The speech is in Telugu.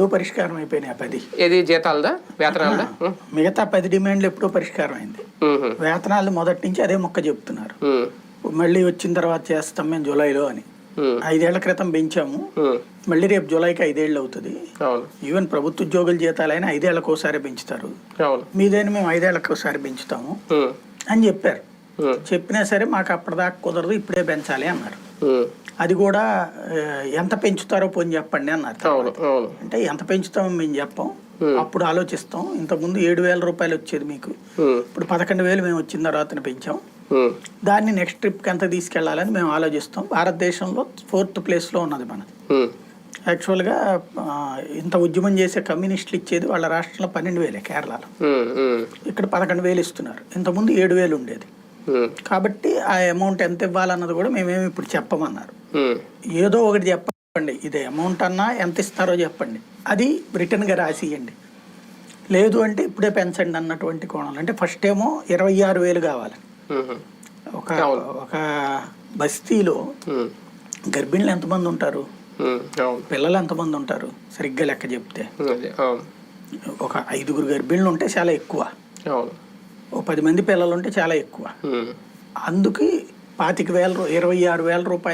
ఎప్పుడూ పరిష్కారం అయిపోయినాయి ఆ పది ఏది జీతాలదా వేతనాలదా. మిగతా పది డిమాండ్లు ఎప్పుడూ పరిష్కారం అయింది. వేతనాలు మొదటి నుంచి అదే మొక్క చెప్తున్నారు. మళ్ళీ వచ్చిన తర్వాత చేస్తాం మేము జూలైలో అని. ఐదేళ్ళ క్రితం పెంచాము. మళ్ళీ రేపు జూలైకి ఐదేళ్ళు అవుతుంది ఈవెన్ ప్రభుత్వ ఉద్యోగుల జీతాలైనా ఐదేళ్ళకు ఒకసారి పెంచుతారు మీదైనా మేము ఐదేళ్ళకు ఒకసారి పెంచుతాము. అని చెప్పారు. చెప్పినా సరే మాకు అప్పటిదాకా కుదరదు ఇప్పుడే పెంచాలి అన్నారు. అది కూడా ఎంత పెంచుతారో పోని చెప్పండి అన్నారు అంటే ఎంత పెంచుతామో మేము చెప్పాం అప్పుడు ఆలోచిస్తాం ఇంతకుముందు ఏడు వేల రూపాయలు వచ్చేది మీకు. ఇప్పుడు పదకొండు వేలు మేము వచ్చిన తర్వాత పెంచాం. దాన్ని నెక్స్ట్ ట్రిప్కి ఎంత తీసుకెళ్ళాలని మేము ఆలోచిస్తాం భారతదేశంలో ఫోర్త్ ప్లేస్లో ఉన్నది మనది. యాక్చువల్గా ఇంత ఉద్యమం చేసే కమ్యూనిస్టులు ఇచ్చేది వాళ్ళ రాష్ట్రంలో పన్నెండు వేలే కేరళలో. ఇక్కడ పదకొండు వేలు ఇస్తున్నారు ఇంతకుముందు ఏడు వేలు ఉండేది. కాబట్టి ఆ అమౌంట్ ఎంత ఇవ్వాలన్నది కూడా మేమేమి ఇప్పుడు చెప్పమన్నారు. ఏదో ఒకటి చెప్పండి. ఇది అమౌంట్ అన్నా ఎంత ఇస్తారో చెప్పండి. అది రిటర్న్గా రాసి ఇవ్వండి లేదు అంటే ఇప్పుడే పెంచండి అన్నటువంటి కోణంలో. అంటే ఫస్ట్ ఏమో ఇరవై ఆరు వేలు కావాలి. ఉం. ఒక ఒక బస్తీలో ఉం. గర్భిణులు ఎంతమంది ఉంటారు? పిల్లలు ఎంతమంది ఉంటారు? సరిగ్గా లెక్క చెప్తే. ఒక ఐదుగురు గర్భిణులు ఉంటే చాలా ఎక్కువ. ఓ పది మంది పిల్లలు ఉంటే చాలా ఎక్కువ. అందుకు పాతిక వేల ఇరవై ఆరు వేల రూపాయలు